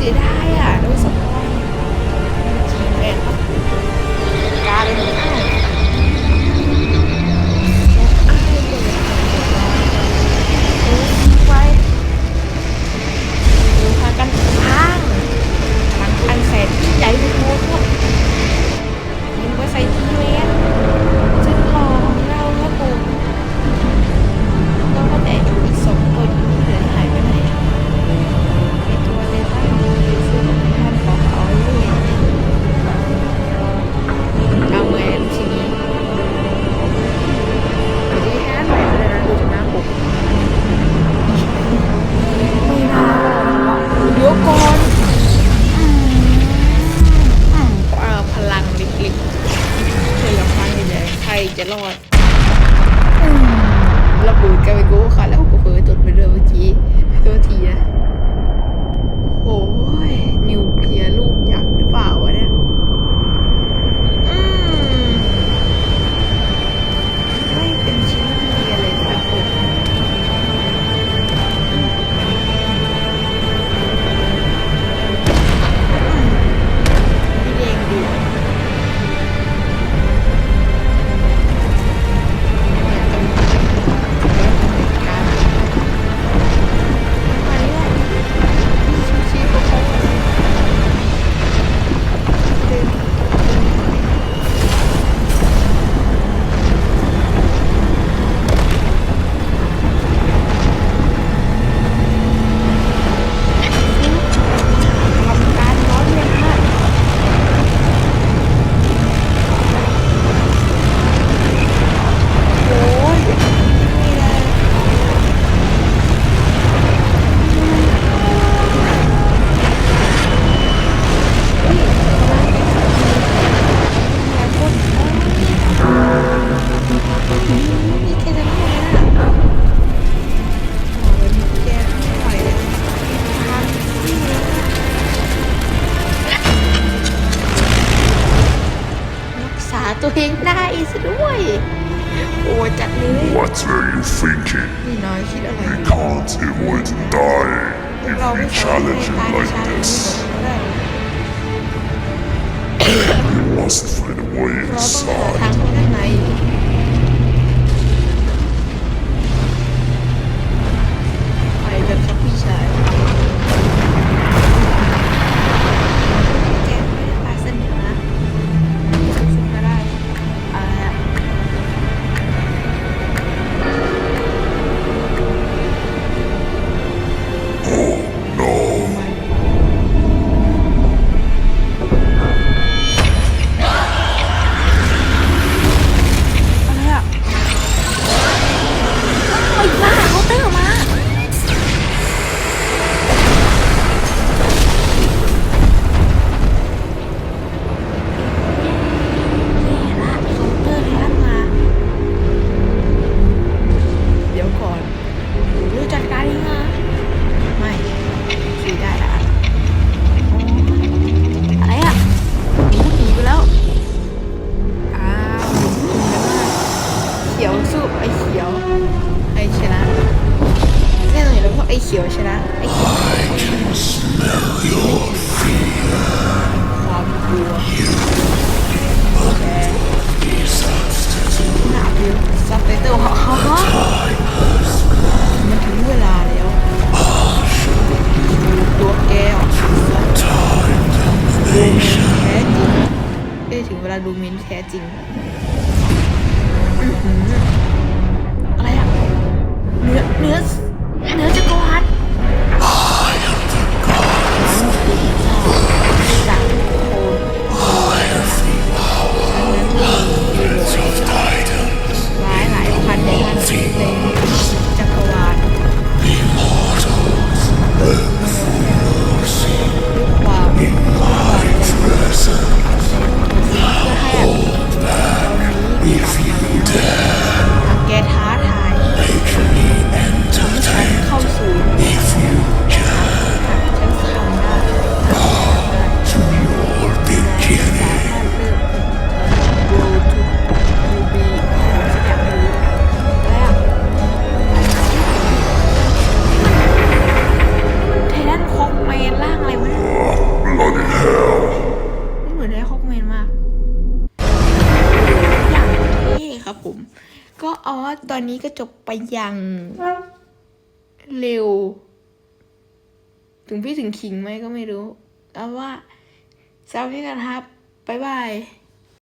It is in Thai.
it out. What were you thinking? นี่น้อยคิดอะไร We can't avoid dying if we challenge ให้ him like this. We must find a way inside. ไอชนะแน่นอนอยู่แล้วเพราะไอเขียวชนะไอเขียวความกลัวหนาวิวซับไตเติลฮะมันถึงเวลาแล้วตัวแก้วดูมินแท้จริงได้ถึงเวลาดูมินแท้จริง Yes. นนี้ก็จบไปอย่างเร็ว ถึงพี่ถึงขิงไหมก็ไม่รู้ เอาว่าสวัสดีกันครับ บ๊ายบาย